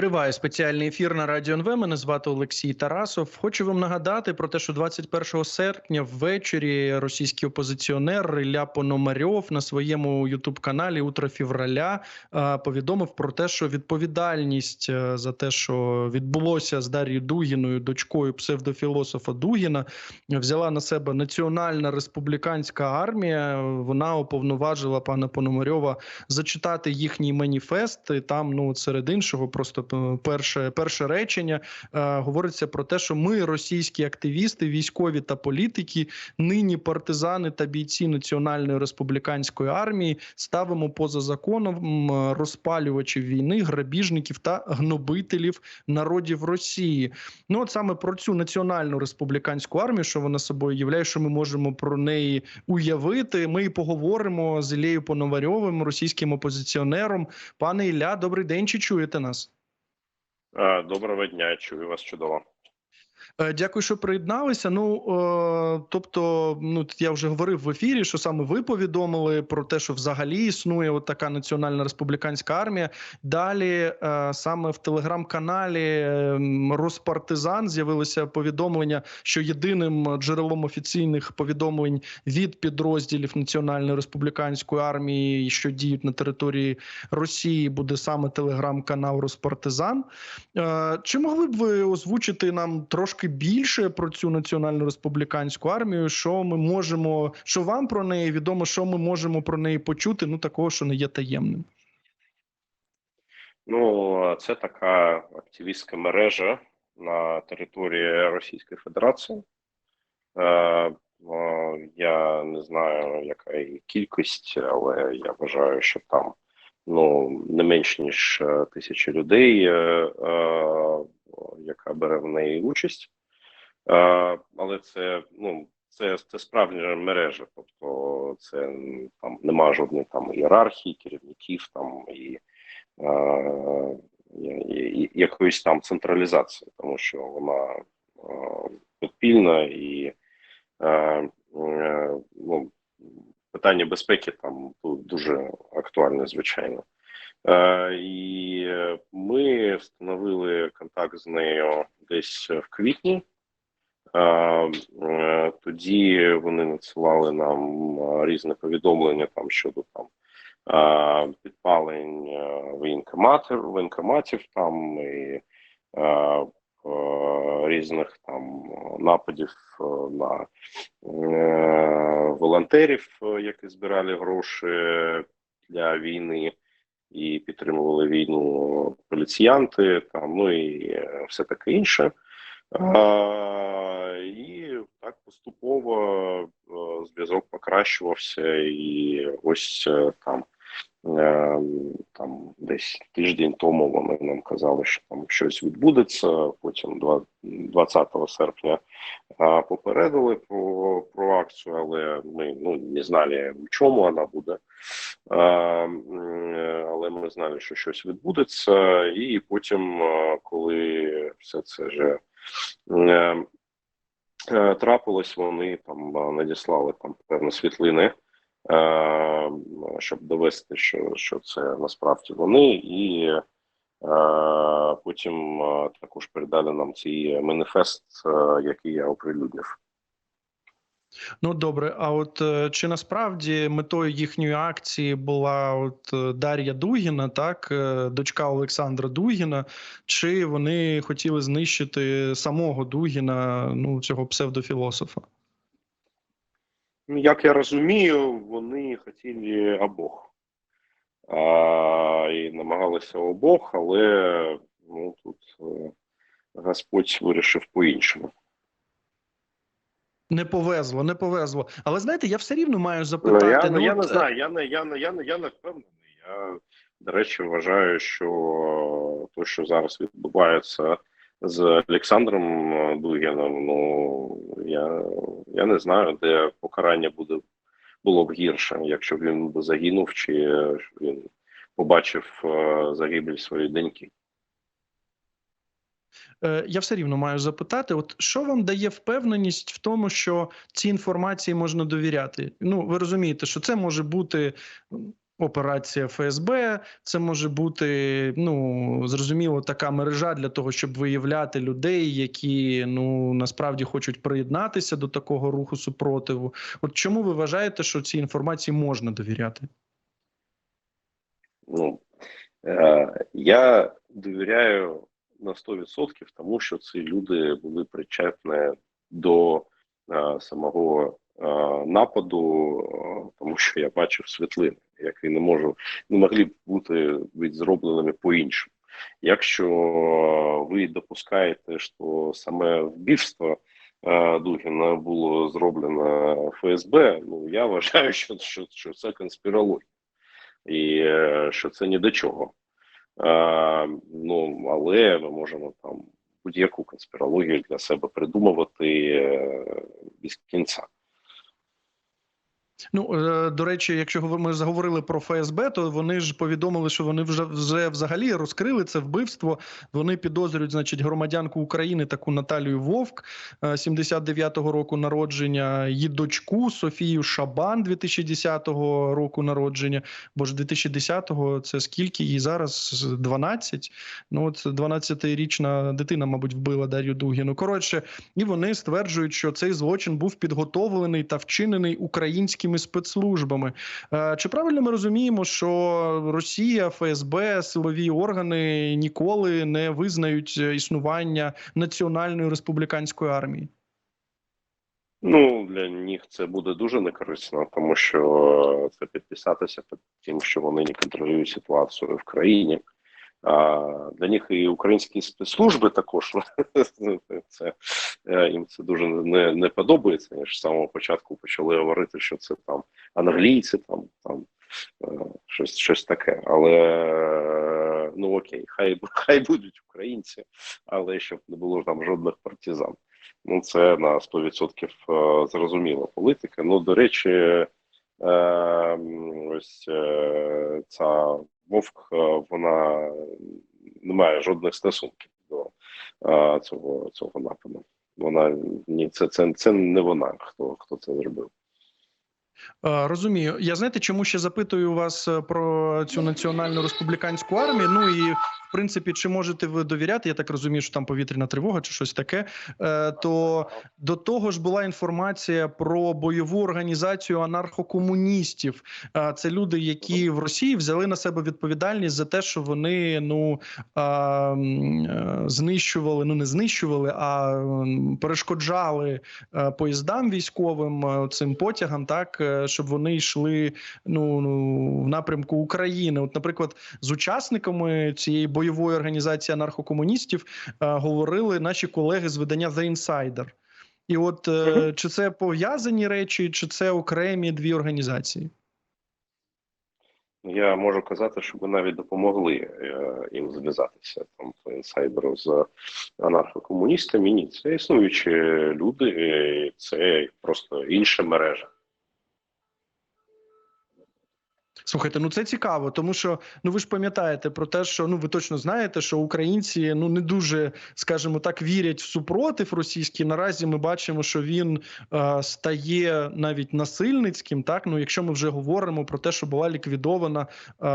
Триває спеціальний ефір на радіо НВ. Мене звати Олексій Тарасов. Хочу вам нагадати про те, що 21 серпня ввечері російський опозиціонер Ілля Пономарьов на своєму ютуб-каналі Утро февраля е, повідомив про те, що відповідальність е, за те, що відбулося з Дар'єю Дугіною, дочкою псевдофілософа Дугіна, взяла на себе Національна республіканська армія. Вона уповноважила пана Пономарьова зачитати їхній маніфест. І там, ну серед іншого, просто перше перше речення е, говориться про те, що ми, російські активісти, військові та політики, нині партизани та бійці Національної республіканської армії, ставимо поза законом розпалювачів війни, грабіжників та гнобителів народів Росії. Ну от саме про цю національну республіканську армію, що вона собою являє, що ми можемо про неї уявити. Ми і поговоримо з Ілією Поноварьовим, російським опозиціонером. Пане Ілля, добрий день. Чи чуєте нас? Е, Доброго дня, чую вас чудово. Е, Дякую, що приєдналися. Ну е, тобто, ну я вже говорив в ефірі, що саме ви повідомили про те, що взагалі існує от така національна республіканська армія. Далі е, саме в телеграм-каналі Роспартизан з'явилося повідомлення, що єдиним джерелом офіційних повідомлень від підрозділів Національної республіканської армії, що діють на території Росії, буде саме телеграм-канал Роспартизан. Чи могли б ви озвучити нам трошки більше про цю національну республіканську армію? Що ми можемо, що вам про неї відомо, що ми можемо про неї почути? Ну такого, що не є таємним. Ну, це така активістська мережа на території Російської Федерації. Е, е, я не знаю, яка її кількість, але я вважаю, що там ну не менш ніж е, тисяча людей, е, е, яка бере в неї участь. Але це ну це, це справжня мережа, тобто це там немає жодної там ієрархії, керівників там і, е, і, якоїсь там централізації, тому що вона підпільна і е, е, ну, питання безпеки там тут дуже актуальне, звичайно. Е, і ми встановили контакт з нею десь в квітні. Е, е, Тоді вони надсилали нам різне повідомлення там щодо там е, підпалень е, воєнкоматів, воєнкоматів там і е, е, різних там нападів на е, волонтерів, які збирали гроші для війни і підтримували війну поліціянти, там ну і е, все таке інше. А, і так поступово е, зв'язок покращувався, і ось е, там, там десь тиждень тому вони нам казали, що там щось відбудеться. Потім 20 серпня попередили про, про акцію, але ми ну не знали, в чому вона буде. А, але ми знали, що щось відбудеться, і потім, коли все це вже е, е, трапилось, вони там надіслали там певні світлини, щоб довести, що, що це насправді вони, і потім е, також передали нам цей маніфест, е, який я оприлюднив. Ну добре, а от е, чи насправді метою їхньої акції була от е, Дар'я Дугіна, так, е, дочка Олександра Дугіна, чи вони хотіли знищити самого Дугіна, ну цього псевдофілософа? Ну, як я розумію, вони хотіли обох. А, і намагалися обох, але ну, тут е, Господь вирішив по-іншому. Не повезло, не повезло. Але знаєте, я все рівно маю Ну, запитати. я, ну, я от, не знаю, я не, я не, я не, я не впевнений. Я, до речі, вважаю, що те, що зараз відбувається з Олександром Дугіном, ну я, я не знаю, де покарання буде було б гірше, якщо б він загинув, чи е, він побачив е, загибель своєї доньки. Е, Я все рівно маю запитати: от що вам дає впевненість в тому, що цій інформації можна довіряти? Ну, ви розумієте, що це може бути операція ФСБ, це може бути ну зрозуміло така мережа для того, щоб виявляти людей, які ну насправді хочуть приєднатися до такого руху супротиву. От чому ви вважаєте, що цій інформації можна довіряти? Ну е, я довіряю на 100% тому, що ці люди були причетні до е, самого е, нападу, е, тому що я бачив світлини, які не можу не могли б бути зробленими по-іншому. Якщо ви допускаєте, що саме вбивство е, Дугіна було зроблено ФСБ, ну я вважаю, що, що, що це конспірологія і е, що це ні до чого. Е, ну, але ми можемо там будь-яку конспірологію для себе придумувати е, без кінця. Ну е, до речі, якщо ми заговорили про ФСБ, то вони ж повідомили, що вони вже вже взагалі розкрили це вбивство. Вони підозрюють, значить, громадянку України таку Наталію Вовк, е, 79-го року народження, її дочку Софію Шабан, 2010 року народження. Бо ж 2010-го це скільки їй зараз 12? Ну от 12-річна дитина, мабуть, вбила Дар'ю Дугіну. Коротше, і вони стверджують, що цей злочин був підготовлений та вчинений українськими спецслужбами. Е, Чи правильно ми розуміємо, що Росія, ФСБ, силові органи ніколи не визнають е, існування національної республіканської армії? Ну для них це буде дуже некорисно, тому що це підписатися під тим, що вони не контролюють ситуацію в країні. А для них і українські спецслужби також це е, їм це дуже не, не подобається. Вони ж з самого початку почали говорити, що це там англійці, там там е, щось щось таке. Але ну окей, хай хай будуть українці, але щоб не було там жодних партизан. Ну, це на 100% е, зрозуміла політика. Ну, до речі, ось ця вовк, е, вона не має жодних стосунків до е, цього цього нападу. Вона ні, це, це, це не вона, хто хто це зробив. Е, Розумію. Я знаєте, чому ще запитую вас е, про цю національну республіканську армію? Ну і в принципі, чи можете ви довіряти? Я так розумію, що там повітряна тривога чи щось таке. Е, То до того ж була інформація про бойову організацію анархокомуністів. Це люди, які в Росії взяли на себе відповідальність за те, що вони ну знищували, ну не знищували, а перешкоджали поїздам військовим цим потягам, так щоб вони йшли ну, ну в напрямку України. От, наприклад, з учасниками цієї бойової організації анархокомуністів е, говорили наші колеги з видання The Insider. І от е, чи це пов'язані речі, чи це окремі дві організації? Я можу казати, що ви навіть допомогли е, їм зв'язатися там по інсайдеру з анархокомуністами. Ні, це існуючі люди, це просто інша мережа. Слухайте, ну це цікаво, тому що ну ви ж пам'ятаєте про те, що ну ви точно знаєте, що українці ну не дуже, скажімо так, вірять в супротив російський. Наразі ми бачимо, що він е, стає навіть насильницьким. Так, ну якщо ми вже говоримо про те, що була ліквідована е,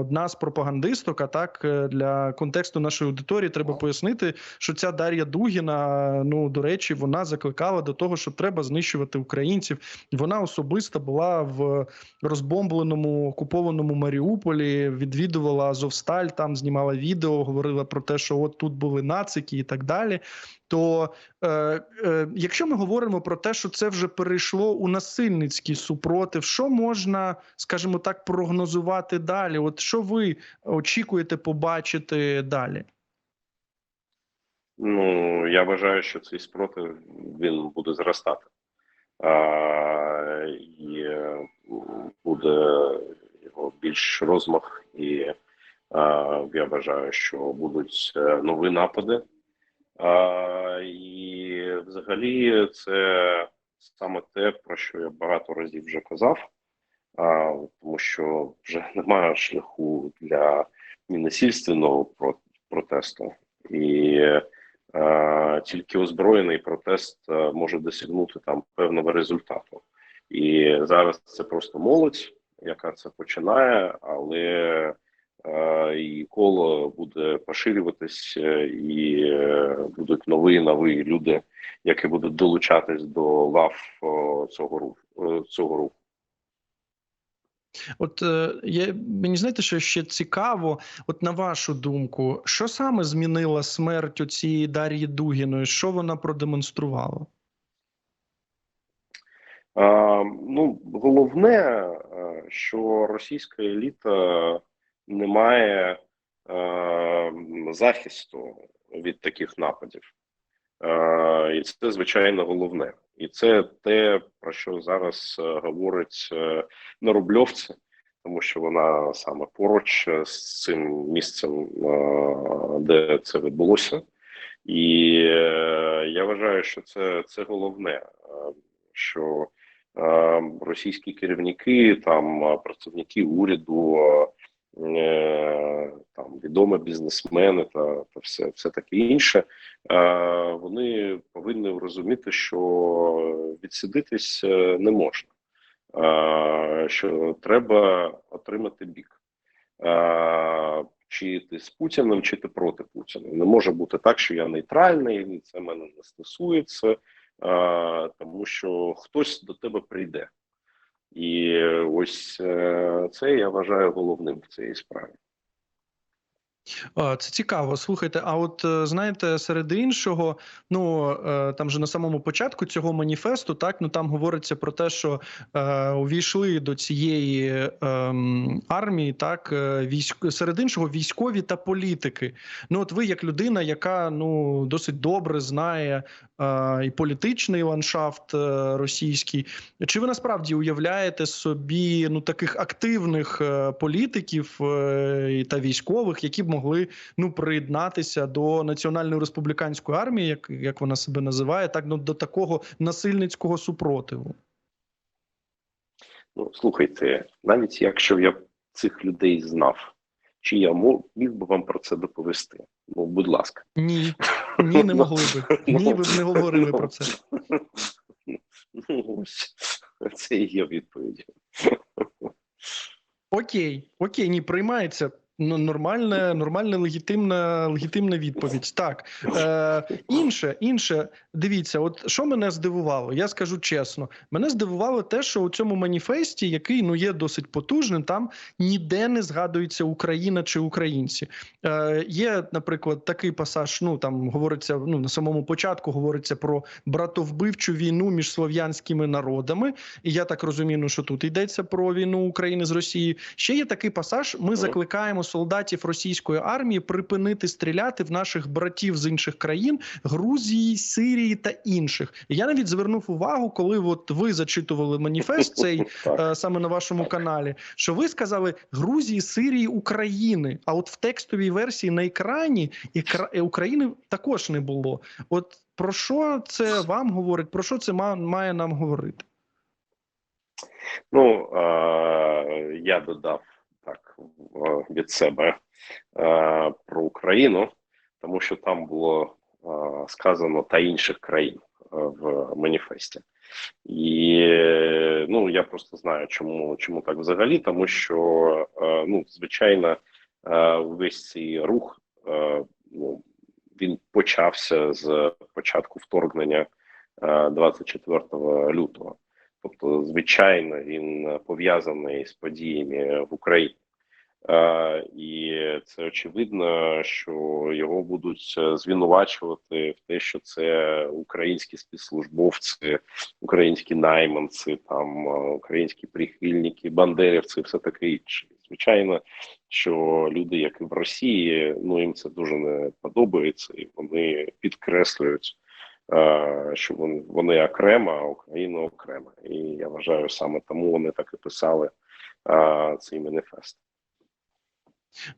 одна з пропагандисток, а так е, для контексту нашої аудиторії треба пояснити, що ця Дар'я Дугіна, ну до речі, вона закликала до того, що треба знищувати українців. Вона особисто була в розбомбленому окупованому Маріуполі, відвідувала Азовсталь, там знімала відео, говорила про те, що от тут були нацики і так далі. То е, е, якщо ми говоримо про те, що це вже перейшло у насильницький супротив, що можна, скажімо так, прогнозувати далі? От що ви очікуєте побачити далі? Ну я вважаю, що цей спротив він буде зростати. А, і е, буде більш розмах, і а, я вважаю, що будуть е, нові напади. А, і взагалі це саме те, про що я багато разів вже казав, а, тому що вже немає шляху для ненасильственного протесту. І е, тільки озброєний протест е, може досягнути там певного результату. І зараз це просто молодь, яка це починає, але е, і коло буде поширюватись, е, і е, будуть нові нові люди, які будуть долучатись до лав цього руху. Цього руху. От я, мені знаєте, що ще цікаво, от на вашу думку, що саме змінила смерть оцієї Дар'ї Дугіної? Що вона продемонструвала? А, ну, головне, е, що російська еліта не має е, захисту від таких нападів. Е, і це звичайно головне. І це те, про що зараз е, говорить е, на Рубльовці, тому що вона саме поруч е, з цим місцем, е, де це відбулося. І е, я вважаю, що це, це головне, е, що е, російські керівники, там е, працівники уряду, е, там відомі бізнесмени та, та все, все таке інше. Е, вони повинні розуміти, що відсидитись е, не можна, е, що треба отримати бік. Е, чи ти з Путіним, чи ти проти Путіна. Не може бути так, що я нейтральний, це мене не стосується, е, тому що хтось до тебе прийде. І ось е, це я вважаю головним в цій справі. Це цікаво. Слухайте, а от е, знаєте, серед іншого, ну е, там же на самому початку цього маніфесту, так ну там говориться про те, що е, увійшли до цієї е, армії, так е, військ серед іншого військові та політики. Ну, от ви, як людина, яка ну досить добре знає е, і політичний ландшафт е, російський, чи ви насправді уявляєте собі ну таких активних е, політиків е, та військових, які б могли ну приєднатися до національної республіканської армії, як, як вона себе називає, так ну до такого насильницького супротиву? Ну, слухайте, навіть якщо я цих людей знав, чи я міг би вам про це доповісти? Ну, будь ласка. Ні, ні, не могли би. Ні, ви б не говорили про це. Ну, ось це і є відповідь. Окей, окей, ні, приймається. Ну, нормальна, нормальна, легітимна, легітимна відповідь. Так е, інше, інше, дивіться, от що мене здивувало, я скажу чесно. Мене здивувало те, що у цьому маніфесті, який ну є досить потужним, там ніде не згадується Україна чи українці. Е, Є, наприклад, такий пасаж. Ну там говориться ну на самому початку говориться про братовбивчу війну між слов'янськими народами. І я так розумію, ну, що тут йдеться про війну України з Росією. Ще є такий пасаж. Ми закликаємо солдатів російської армії припинити стріляти в наших братів з інших країн Грузії, Сирії та інших. Я навіть звернув увагу, коли от ви зачитували маніфест цей е, саме на вашому каналі, що ви сказали Грузії, Сирії, України. А от в текстовій версії на екрані ікра- е, України також не було. От про що це вам говорить? Про що це має нам говорити? Ну, я додав так від себе е, про Україну, тому що там було е, сказано та інших країн е, в маніфесті. І ну я просто знаю, чому чому так взагалі, тому що ну звичайно весь цей рух ну, він почався з початку вторгнення е, 24 лютого. Тобто, звичайно, він пов'язаний з подіями в Україні. Е, і це очевидно, що його будуть е, звинувачувати в те, що це українські спецслужбовці, українські найманці, там е, українські прихильники, бандерівці, все таке інше. Звичайно, що люди, як і в Росії, ну їм це дуже не подобається, і вони підкреслюють, е, що вони, вони окремо, а Україна окремо. І я вважаю, саме тому вони так і писали е, цей маніфест.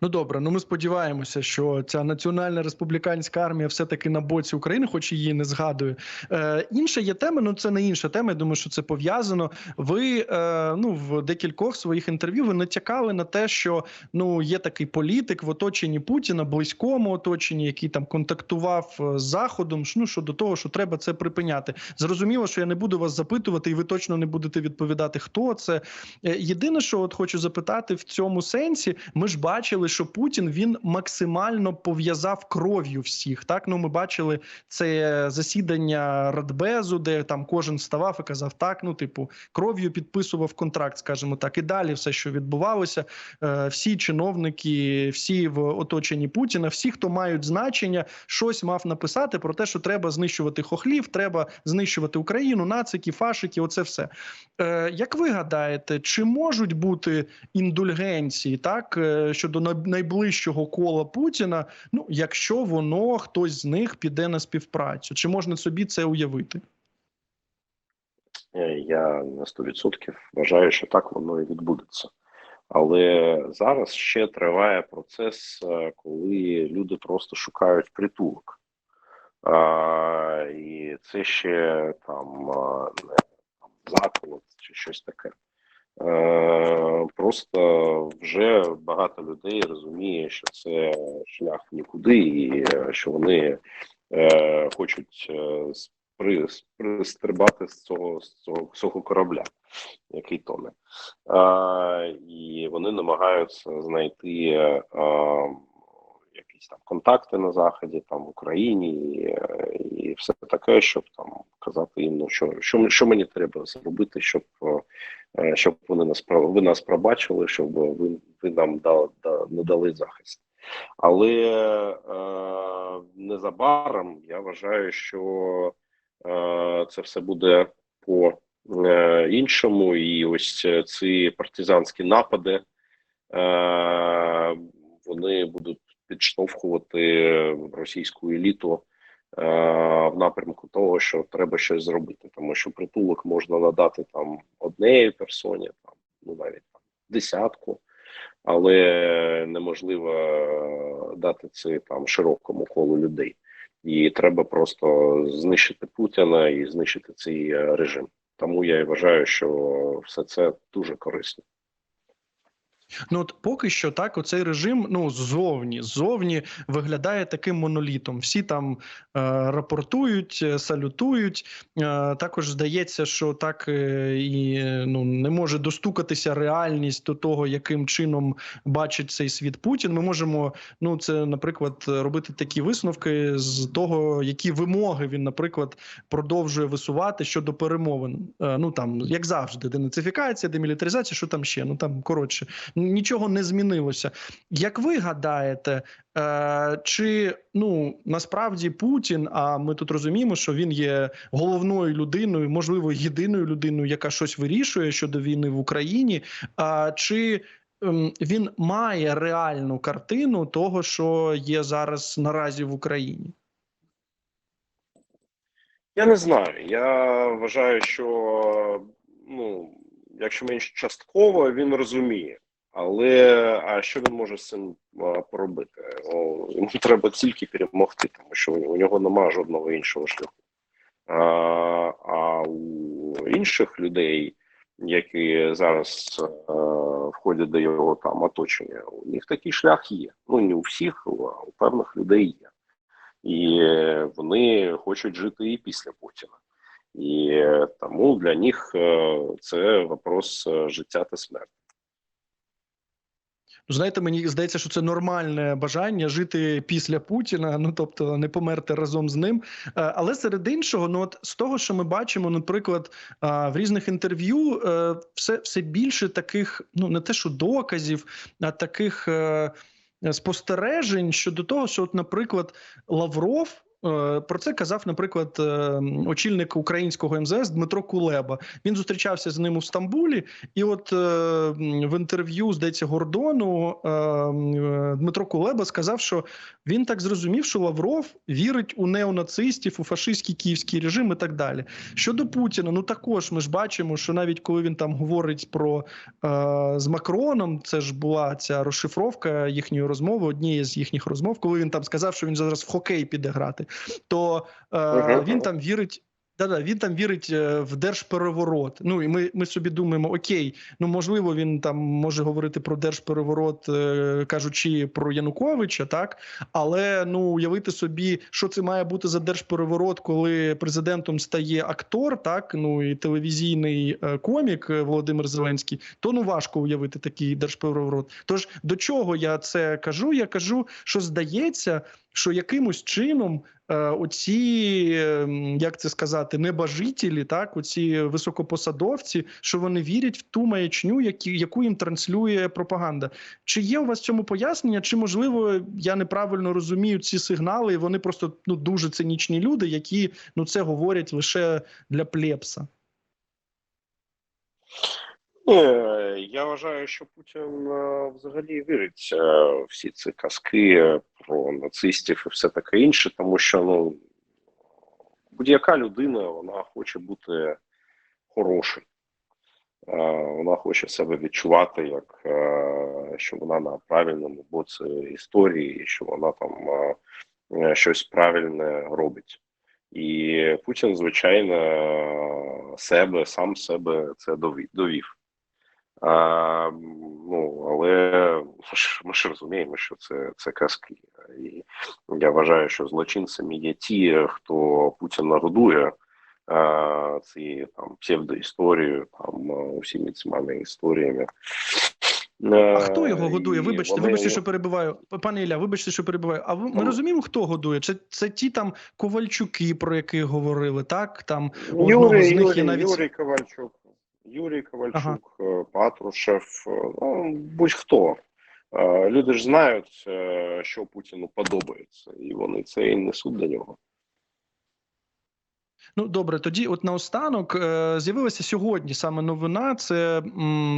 Ну добре, ну ми сподіваємося, що ця національна республіканська армія все-таки на боці України, хоч її не згадую. Е, інша є тема, ну це не інша тема. Я думаю, що це пов'язано. Ви е, ну в декількох своїх інтерв'ю ви натякали на те, що ну є такий політик в оточенні Путіна, близькому оточенні, який там контактував е, з заходом. Ну щодо того, що треба це припиняти. Зрозуміло, що я не буду вас запитувати, і ви точно не будете відповідати, хто це. Е, Єдине, що от хочу запитати в цьому сенсі, ми ж бачили, що Путін він максимально пов'язав кров'ю всіх. Так, ну ми бачили це засідання Радбезу, де там кожен вставав і казав, так, ну типу, кров'ю підписував контракт, скажімо так, і далі все, що відбувалося, е, всі чиновники, всі в оточенні Путіна, всі, хто мають значення, щось мав написати про те, що треба знищувати хохлів, треба знищувати Україну, нацики, фашики. Оце все. Е, Як ви гадаєте, чи можуть бути індульгенції так е, щодо найближчого кола Путіна? Ну, якщо воно хтось з них піде на співпрацю, чи можна собі це уявити? Е, Я на 100% вважаю, що так воно і відбудеться. Але зараз ще триває процес, е, коли люди просто шукають притулок. А, і це ще там не там, заколот чи щось таке. Е, просто вже багато людей розуміє, що це шлях нікуди, і е, що вони е, хочуть стрибати з цього, з цього, з цього корабля, який тоне. І вони намагаються знайти якісь там контакти на заході, там в Україні, і, е, і все таке, щоб там казати їм, ну що, що, що мені треба зробити, щоб, е, щоб вони нас ви нас пробачили, щоб ви, ви нам дали, да, надали захист. Але е, незабаром я вважаю, що е, це все буде по е, іншому, і ось е, ці партизанські напади е, вони будуть підштовхувати російську еліту е, в напрямку того, що треба щось зробити, тому що притулок можна надати там однієї персоні, там ну навіть там десятку, але неможливо дати це там широкому колу людей. І треба просто знищити Путіна і знищити цей е, режим. Тому я і вважаю, що все це дуже корисно. Ну от поки що так, оцей режим ну ззовні ззовні виглядає таким монолітом. Всі там е, рапортують, е, салютують. Е, також здається, що так е, і ну не може достукатися реальність до того, яким чином бачить цей світ Путін. Ми можемо, ну це, наприклад, робити такі висновки з того, які вимоги він, наприклад, продовжує висувати щодо перемовин. Е, ну там як завжди, денацифікація, демілітаризація, що там ще? Ну там коротше нічого не змінилося. Як ви гадаєте, е, чи ну насправді Путін? А ми тут розуміємо, що він є головною людиною, можливо, єдиною людиною, яка щось вирішує щодо війни в Україні? Чи ем, він має реальну картину того, що є зараз наразі в Україні? Я не знаю. Я вважаю, що ну, якщо менш частково, він розуміє. Але а що він може з цим поробити? О, йому треба тільки перемогти, тому що у нього немає жодного іншого шляху. А, а у інших людей, які зараз а, входять до його там оточення, у них такий шлях є. Ну не у всіх, а у певних людей є. І вони хочуть жити і після Путіна. І тому для них це вопрос життя та смерті. Знаєте, мені здається, що це нормальне бажання жити після Путіна, ну тобто не померти разом з ним. Е, Але серед іншого, ну от з того, що ми бачимо, наприклад, в різних інтерв'ю, е, все, все більше таких, ну не те, що доказів, а таких е, спостережень щодо того, що, от, наприклад, Лавров. Е, про це казав, наприклад, е, очільник українського МЗС Дмитро Кулеба. Він зустрічався з ним у Стамбулі, і от е, в інтерв'ю здається Гордону Дмитро Кулеба сказав, що він так зрозумів, що Лавров вірить у неонацистів, у фашистський київський режим і так далі. Щодо Путіна, ну також ми ж бачимо, що навіть коли він там говорить про з Макроном, це ж була ця розшифровка їхньої розмови, однієї з їхніх розмов, коли він там сказав, що він зараз в хокей піде грати, то е, він там вірить. Да-да, він там вірить е, в держпереворот. Ну і ми, ми собі думаємо: окей, ну можливо, він там може говорити про держпереворот, е, кажучи про Януковича, так але ну уявити собі, що це має бути за держпереворот, коли президентом стає актор, так ну і телевізійний е, комік Володимир Зеленський, то ну важко уявити такий держпереворот. Тож до чого я це кажу? Я кажу, що здається, що якимось чином е, оці, е, як це сказати, небажителі, так, оці високопосадовці, що вони вірять в ту маячню, які, яку їм транслює пропаганда. Чи є у вас цьому пояснення? Чи можливо я неправильно розумію ці сигнали? і Вони просто ну дуже цинічні люди, які ну це говорять лише для плепса. Ні, я вважаю, що Путін е, взагалі вірить е, всі ці казки про нацистів і все таке інше, тому що ну будь-яка людина вона хоче бути хорошою. Е, Вона хоче себе відчувати, як е, що вона на правильному боці історії, що вона там е, е, щось правильне робить. І Путін, звичайно, себе сам себе це довів. А, ну, але ми ж, розуміємо, що це, це казки. І я вважаю, що злочинцями є ті, хто Путіна годує а, ці там псевдоісторію, там усіми цими історіями. А хто його годує? Вибачте, вони- вибачте, що перебиваю. Пане Ілля, вибачте, що перебиваю. А ми Ну. розуміємо, хто годує? Чи це ті там ковальчуки, про яких говорили, так? Там одного Юрій, з них є навіть- Юрій Ковальчук, Юрій Ковальчук, ага. Патрушев, е, ну, будь-хто. Е, Люди ж знають, е, що Путіну подобається, і вони це і несуть до нього. Ну добре, тоді, от наостанок, е, з'явилася сьогодні саме новина. Це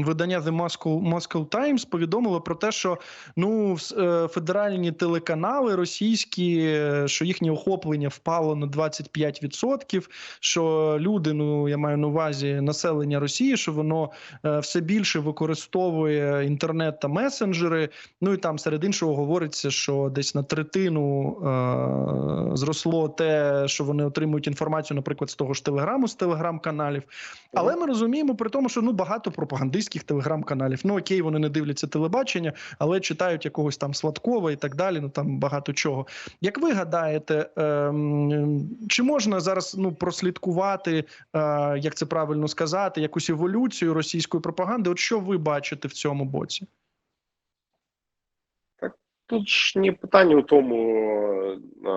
видання The Moscow, Moscow Times повідомило про те, що ну е, федеральні телеканали російські, е, що їхнє охоплення впало на 25%, що люди, ну я маю на увазі населення Росії, що воно все більше використовує інтернет та месенджери. Ну і там серед іншого говориться, що десь на третину е, зросло те, що вони отримують інформацію, наприклад, з того ж телеграму, з телеграм-каналів. Але ми розуміємо при тому, що ну багато пропагандистських телеграм-каналів. Ну окей, вони не дивляться телебачення, але читають якогось там Сладкова і так далі. Ну там багато чого. Як ви гадаєте, ем, чи можна зараз ну прослідкувати, е, як це правильно сказати, якусь еволюцію російської пропаганди? От що ви бачите в цьому боці? Тут не питання у тому, е,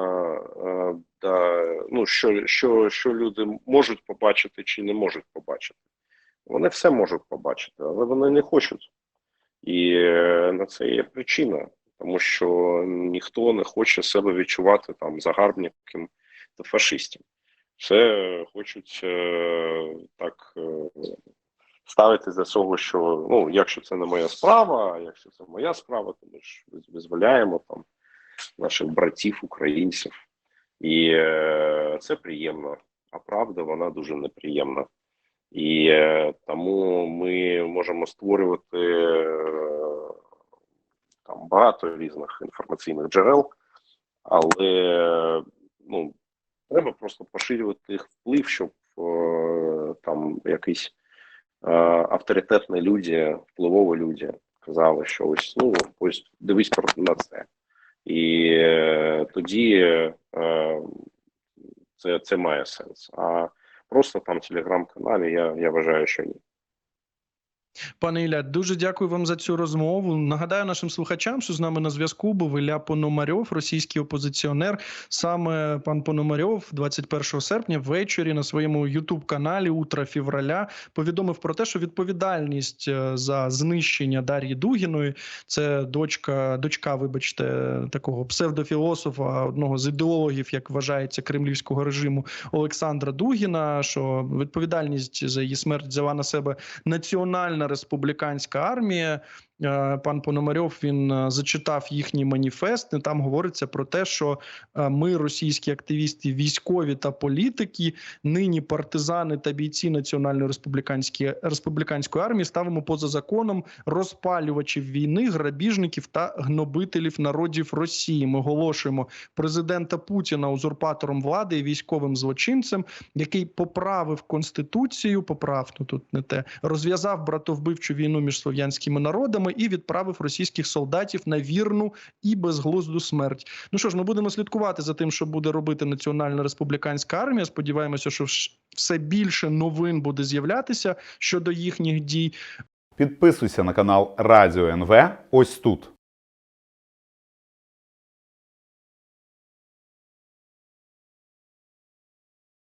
е, ну, що, що, що люди можуть побачити чи не можуть побачити. Вони все можуть побачити, але вони не хочуть. І е, на це є причина, тому що ніхто не хоче себе відчувати там загарбником та фашистом. Все хочуть так е, ставити за цього, що ну, якщо це не моя справа, а якщо це моя справа, то ми ж визволяємо там наших братів, українців. І е, це приємно. А правда, вона дуже неприємна. І е, тому ми можемо створювати е, там багато різних інформаційних джерел, але ну, треба просто поширювати їх вплив, щоб е, там якийсь е, авторитетні люди, впливові люди казали, що ось ну ось дивись на це. І е, тоді е, це, це має сенс. А просто там телеграм-каналі я, я вважаю, що ні. Пане Ілля, дуже дякую вам за цю розмову. Нагадаю нашим слухачам, що з нами на зв'язку був Ілля Пономарьов, російський опозиціонер. Саме пан Пономарьов 21 серпня ввечері на своєму Ютуб-каналі Утра февраля повідомив про те, що відповідальність е, за знищення Дар'ї Дугіної, це дочка, дочка, вибачте, такого псевдофілософа, одного з ідеологів, як вважається, кремлівського режиму Олександра Дугіна. Що відповідальність за її смерть взяла на себе національна республіканська армія. Е, Пан Пономарьов він е, зачитав їхній маніфест. і Там говориться про те, що е, ми, російські активісти, військові та політики, нині партизани та бійці національної республіканської республіканської армії ставимо поза законом розпалювачів війни, грабіжників та гнобителів народів Росії. Ми оголошуємо президента Путіна узурпатором влади і військовим злочинцем, який поправив конституцію, поправ ну тут не те, розв'язав братовбивчу війну між слов'янськими народами і відправив російських солдатів на вірну і безглузду смерть. Ну що ж, ми будемо слідкувати за тим, що буде робити Національна республіканська армія. Сподіваємося, що все більше новин буде з'являтися щодо їхніх дій. Підписуйся на канал Радіо НВ ось тут.